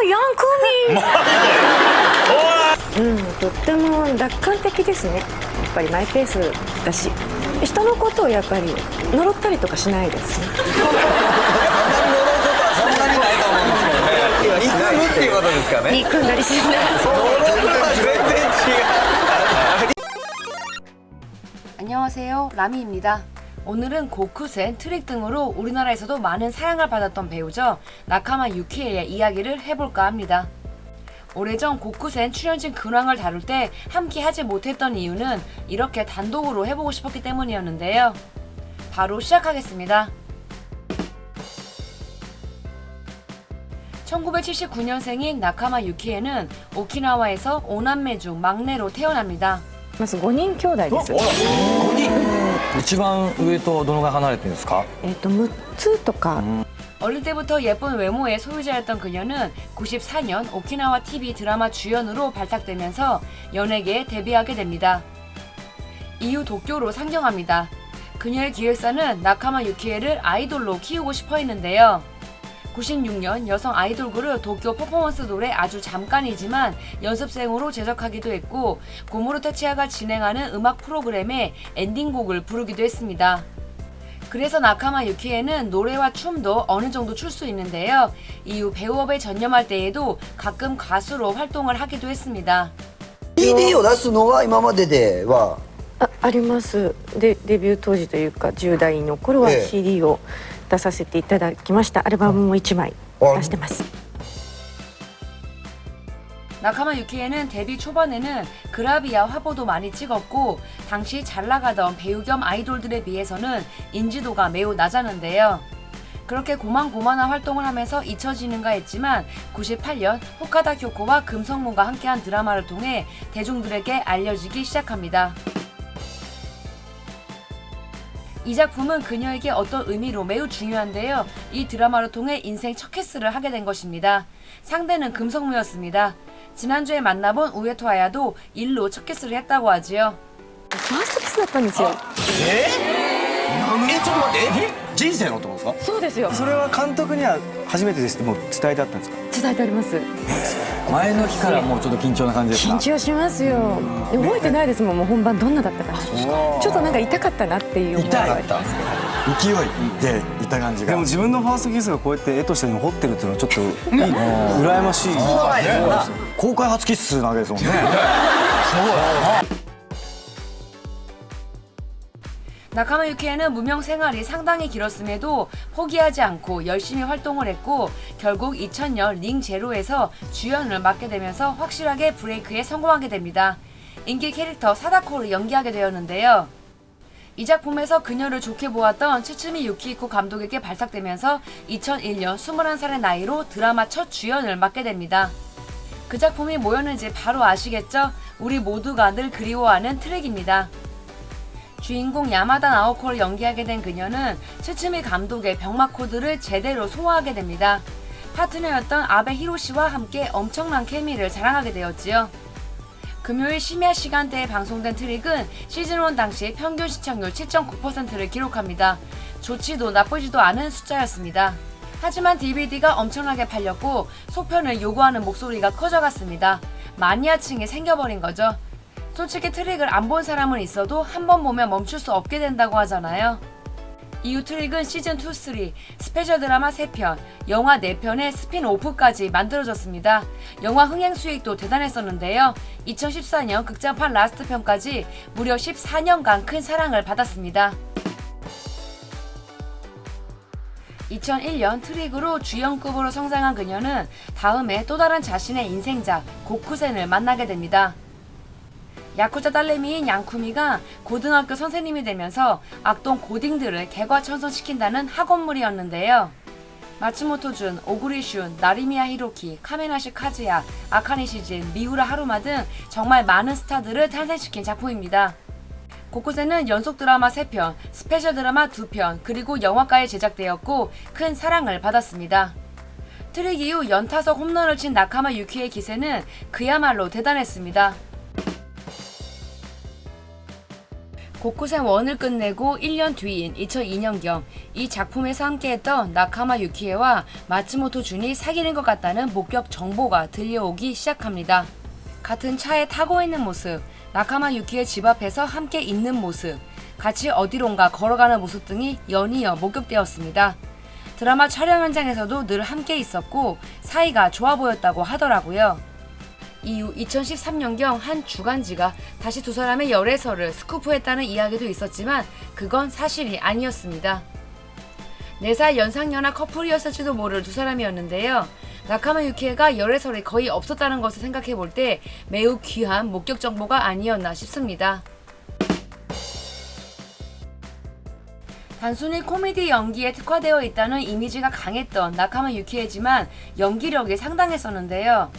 ヤンコミうんとっても楽観的ですねやっぱりマイペースだし人のことをやっぱり呪ったりとかしないですねそんなにないと思うんですけどね憎むっていうことですかね憎んだりしない全然違う 안녕하세요. 라미입니다. 오늘은 고쿠센, 트릭 등으로 우리나라에서도 많은 사랑을 받았던 배우죠. 나카마 유키의 이야기를 해볼까 합니다. 오래전 고쿠센 출연진 근황을 다룰 때 함께 하지 못했던 이유는 이렇게 단독으로 해보고 싶었기 때문이었는데요. 바로 시작하겠습니다. 1979년생인 나카마 유키에는 오키나와에서 5남매 중 막내로 태어납니다. まず5人兄弟です 一番上とどのぐらい離れてるんですかえっ、と6つとか 어릴 때부터 예쁜 외모의 소유자였던 그녀는 94년 오키나와 TV 드라마 주연으로 발탁되면서 연예계에 데뷔하게 됩니다. 이후 도쿄로 상경합니다. 그녀의 기획사는 나카마 유키에를 아이돌로 키우고 싶어 했는데요. 96년 여성 아이돌 그룹 도쿄 퍼포먼스 돌에 아주 잠깐이지만 연습생으로 제작하기도 했고 고무로 테치아가 진행하는 음악 프로그램에 엔딩곡을 부르기도 했습니다. 그래서 나카마 유키에는 노래와 춤도 어느 정도 출 수 있는데요. 이후 배우업에 전념할 때에도 가끔 가수로 활동을 하기도 했습니다. CD を出すのは今までではあありますでデビュー当時というか10代の頃はええ CD を 出させていただきましたアルバムも1枚あ出してます 나카마 유키에는 데뷔 초반에는 그라비아 화보도 많이 찍었고 당시 잘 나가던 배우 겸 아이돌들에 비해서는 인지도가 매우 낮았는데요. 그렇게 고만고만한 활동을 하면서 잊혀지는가 했지만 98년 호카다 교코와 금성모가 함께한 드라마를 통해 대중들에게 알려지기 시작합니다. 이 작품은 그녀에게 어떤 의미로 매우 중요한데요. 이 드라마를 통해 인생 첫 키스를 하게 된 것입니다. 상대는 금성무였습니다. 지난주에 만나본 우에토 아야도 일로 첫 키스를 했다고 하지요. ファーストキスだったんですよえちょっと待ってえ人生のってことですかそうですよそれは監督には初めてですってもう伝えてあったんですか伝えてあります 前の日からもうちょっと緊張な感じですか？緊張しますよ。で覚えてないですもん。もう本番どんなだったか。ちょっとなんか痛かったなっていう思いはあります勢い。でいた感じが。でも自分のファーストキスがこうやって絵として残ってるっていうのはちょっといい羨ましい。公開初キッスなわけですもんね 나카마 유키에는 무명 생활이 상당히 길었음에도 포기하지 않고 열심히 활동을 했고 결국 2000년 링 제로에서 주연을 맡게 되면서 확실하게 브레이크에 성공하게 됩니다. 인기 캐릭터 사다코를 연기하게 되었는데요. 이 작품에서 그녀를 좋게 보았던 츠츠미 유키이코 감독에게 발탁되면서 2001년 21살의 나이로 드라마 첫 주연을 맡게 됩니다. 그 작품이 뭐였는지 바로 아시겠죠? 우리 모두가 늘 그리워하는 트랙입니다. 주인공 야마다 나오코를 연기하게 된 그녀는 츠츠미 감독의 병맛 코드를 제대로 소화하게 됩니다. 파트너였던 아베 히로시와 함께 엄청난 케미를 자랑하게 되었지요. 금요일 심야 시간대에 방송된 트릭은 시즌1 당시 평균 시청률 7.9%를 기록합니다. 좋지도 나쁘지도 않은 숫자였습니다. 하지만 DVD가 엄청나게 팔렸고 소편을 요구하는 목소리가 커져갔습니다. 마니아층이 생겨버린 거죠. 솔직히 트릭을 안 본 사람은 있어도 한 번 보면 멈출 수 없게 된다고 하잖아요. 이후 트릭은 시즌 2, 3, 스페셜 드라마 3편, 영화 4편의 스핀오프까지 만들어졌습니다. 영화 흥행 수익도 대단했었는데요. 2014년 극장판 라스트 편까지 무려 14년간 큰 사랑을 받았습니다. 2001년 트릭으로 주연급으로 성장한 그녀는 다음에 또 다른 자신의 인생작 고쿠센을 만나게 됩니다. 야쿠자 딸내미인 양쿠미가 고등학교 선생님이 되면서 악동 고딩들을 개과천선시킨다는 학원물이었는데요. 마츠모토준, 오구리슌, 나리미야 히로키, 카메나시 카즈야, 아카네 시진, 미우라 하루마 등 정말 많은 스타들을 탄생시킨 작품입니다. 곳곳에는 연속 드라마 3편, 스페셜 드라마 2편, 그리고 영화까지 제작되었고 큰 사랑을 받았습니다. 트릭 이후 연타석 홈런을 친 나카마 유키의 기세는 그야말로 대단했습니다. 고쿠센 1을 끝내고 1년 뒤인 2002년경 이 작품에서 함께했던 나카마 유키에와 마츠모토 준이 사귀는 것 같다는 목격 정보가 들려오기 시작합니다. 같은 차에 타고 있는 모습, 나카마 유키의 집 앞에서 함께 있는 모습, 같이 어디론가 걸어가는 모습 등이 연이어 목격되었습니다. 드라마 촬영 현장에서도 늘 함께 있었고 사이가 좋아 보였다고 하더라고요. 이후 2013년경 한 주간지가 다시 두 사람의 열애설을 스쿠프했다는 이야기도 있었지만 그건 사실이 아니었습니다. 4살 연상연하 커플이었을지도 모를 두 사람이었는데요. 나카마 유키에가 열애설이 거의 없었다는 것을 생각해 볼 때 매우 귀한 목격 정보가 아니었나 싶습니다. 단순히 코미디 연기에 특화되어 있다는 이미지가 강했던 나카마 유키에지만 연기력이 상당했었는데요.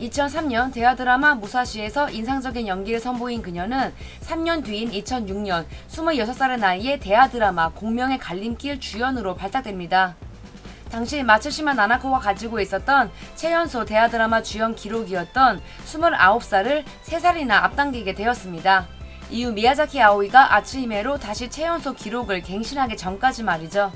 2003년 대하 드라마 무사시에서 인상적인 연기를 선보인 그녀는 3년 뒤인 2006년 26살의 나이에 대하 드라마 공명의 갈림길 주연으로 발탁됩니다. 당시 마츠시마 나나코가 가지고 있었던 최연소 대하 드라마 주연 기록이었던 29살을 3살이나 앞당기게 되었습니다. 이후 미야자키 아오이가 아츠히메로 다시 최연소 기록을 갱신하기 전까지 말이죠.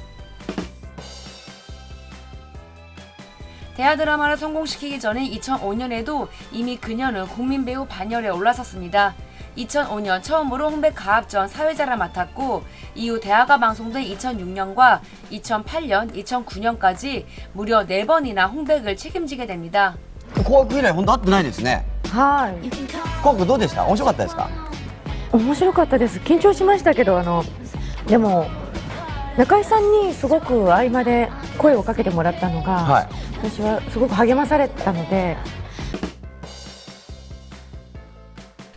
대하 드라마를 성공시키기 전인 2005년에도 이미 그녀는 국민 배우 반열에 올라섰습니다. 2005년 처음으로 홍백 가합전 사회자를 맡았고 이후 대하가 방송된 2006년과 2008년, 2009년까지 무려 4번이나 홍백을 책임지게 됩니다. 紅白以来本当会ってないですねはい紅白どうでした面白かったですか面白かったです緊張しましたけどあのでも 中井さんにすごく合間で声をかけてもらったのが、はい私はすごく励まされたので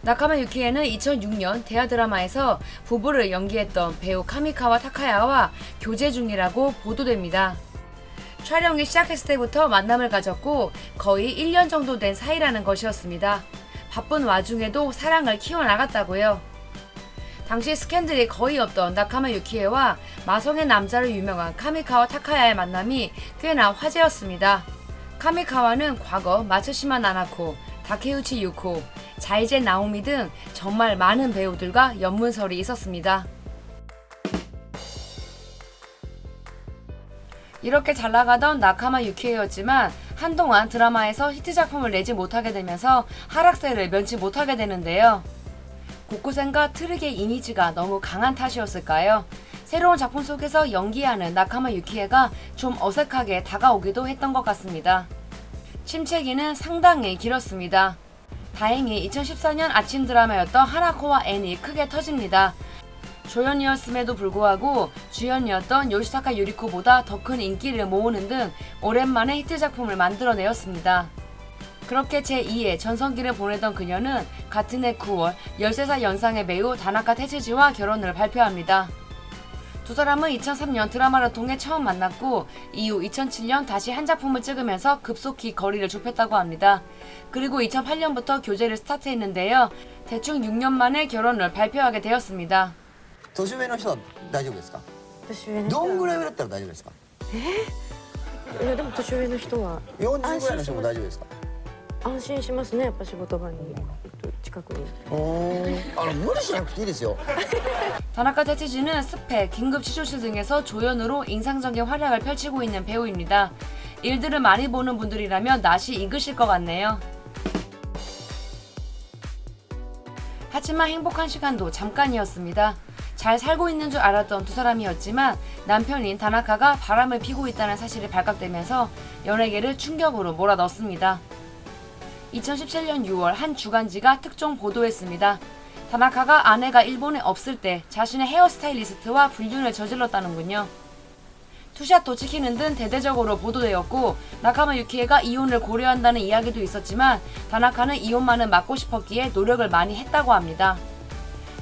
나카마 유키에는 2006년 대하 드라마에서 부부를 연기했던 배우 카미카와 타카야와 교제 중이라고 보도됩니다. 촬영이 시작했을 때부터 만남을 가졌고 거의 1년 정도 된 사이라는 것이었습니다. 바쁜 와중에도 사랑을 키워나갔다고요. 당시 스캔들이 거의 없던 나카마 유키에와 마성의 남자로 유명한 카미카와 타카야의 만남이 꽤나 화제였습니다. 카미카와는 과거 마츠시마 나나코, 다케우치 유코, 자이제 나오미 등 정말 많은 배우들과 연문설이 있었습니다. 이렇게 잘 나가던 나카마 유키에였지만 한동안 드라마에서 히트 작품을 내지 못하게 되면서 하락세를 면치 못하게 되는데요. 고쿠센과 트릭의 이미지가 너무 강한 탓이었을까요? 새로운 작품 속에서 연기하는 나카마 유키에가 좀 어색하게 다가오기도 했던 것 같습니다. 침체기는 상당히 길었습니다. 다행히 2014년 아침 드라마였던 하나코와 앤이 크게 터집니다. 조연이었음에도 불구하고 주연이었던 요시타카 유리코보다 더 큰 인기를 모으는 등 오랜만에 히트 작품을 만들어내었습니다. 그렇게 제2의 전성기를 보내던 그녀는 같은 해 9월 13살 연상의 배우 다나카 테츠지와 결혼을 발표합니다. 두 사람은 2003년 드라마를 통해 처음 만났고 이후 2007년 다시 한 작품을 찍으면서 급속히 거리를 좁혔다고 합니다. 그리고 2008년부터 교제를 스타트했는데요. 대충 6년 만에 결혼을 발표하게 되었습니다. 年上の人は大丈夫ですか年上の人どんぐらい上だったら大丈夫ですかいやでも年上の人は40ぐらいの人も大丈夫ですか 安心しますねやっぱ仕事場に近くにあの無理しなくていいですよ 다나카 테츠지는 스펙, 긴급 취조실 등에서 조연으로 인상적인 활약을 펼치고 있는 배우입니다. 일들을 많이 보는 분들이라면 낯이 익으실 것 같네요. 하지만 행복한 시간도 잠깐이었습니다. 잘 살고 있는 줄 알았던 두 사람이었지만 남편인 다나카가 바람을 피고 있다는 사실이 발각되면서 연예계를 충격으로 몰아넣습니다. 2017년 6월 한 주간지가 특종 보도했습니다. 다나카가 아내가 일본에 없을 때 자신의 헤어스타일리스트와 불륜을 저질렀다는군요. 투샷도 찍히는 등 대대적으로 보도되었고 나카마 유키에가 이혼을 고려한다는 이야기도 있었지만 다나카는 이혼만은 막고 싶었기에 노력을 많이 했다고 합니다.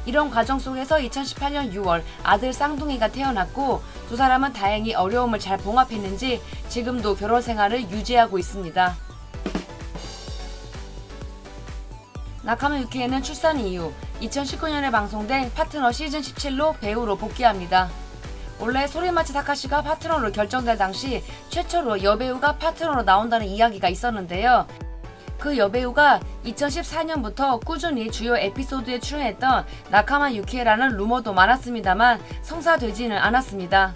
이런 과정 속에서 2018년 6월 아들 쌍둥이가 태어났고 두 사람은 다행히 어려움을 잘 봉합했는지 지금도 결혼 생활을 유지하고 있습니다. 나카마 유키에는 출산 이후 2019년에 방송된 파트너 시즌 17로 배우로 복귀합니다. 원래 소리마치 타카시가 파트너로 결정될 당시 최초로 여배우가 파트너로 나온다는 이야기가 있었는데요. 그 여배우가 2014년부터 꾸준히 주요 에피소드에 출연했던 나카마 유키에라는 루머도 많았습니다만 성사되지는 않았습니다.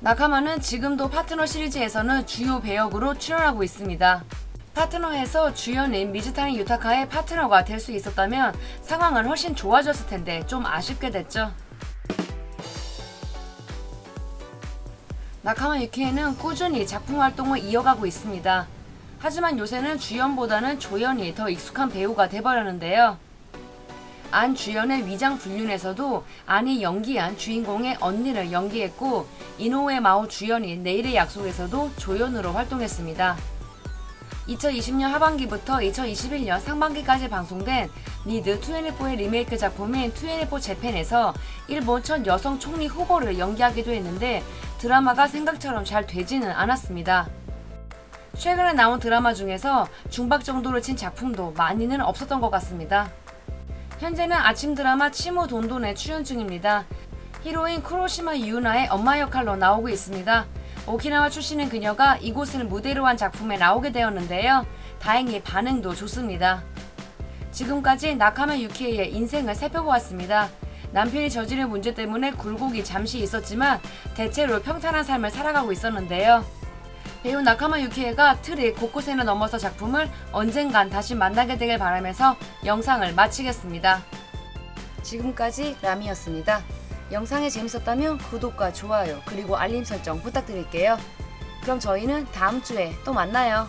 나카마는 지금도 파트너 시리즈에서는 주요 배역으로 출연하고 있습니다. 파트너에서 주연인 미즈타니 유타카의 파트너가 될 수 있었다면 상황은 훨씬 좋아졌을 텐데 좀 아쉽게 됐죠. 나카마 유키에는 꾸준히 작품 활동을 이어가고 있습니다. 하지만 요새는 주연보다는 조연이 더 익숙한 배우가 돼버렸는데요. 안 주연의 위장 불륜에서도 안이 연기한 주인공의 언니를 연기했고 이노우에 마오 주연인 내일의 약속에서도 조연으로 활동했습니다. 2020년 하반기부터 2021년 상반기까지 방송된 니드 2NF4의 리메이크 작품인 2NF4 재팬에서 일본 첫 여성 총리 후보를 연기하기도 했는데 드라마가 생각처럼 잘 되지는 않았습니다. 최근에 나온 드라마 중에서 중박 정도를 친 작품도 많이는 없었던 것 같습니다. 현재는 아침 드라마 치무 돈돈에 출연 중입니다. 히로인 쿠로시마 유나의 엄마 역할로 나오고 있습니다. 오키나와 출신인 그녀가 이곳을 무대로 한 작품에 나오게 되었는데요. 다행히 반응도 좋습니다. 지금까지 나카마 유키의 인생을 살펴보았습니다. 남편이 저지른 문제 때문에 굴곡이 잠시 있었지만 대체로 평탄한 삶을 살아가고 있었는데요. 배우 나카마 유키에가 틀이 곳곳에는 넘어서 작품을 언젠간 다시 만나게 되길 바라면서 영상을 마치겠습니다. 지금까지 라미였습니다. 영상이 재밌었다면 구독과 좋아요 그리고 알림 설정 부탁드릴게요. 그럼 저희는 다음 주에 또 만나요.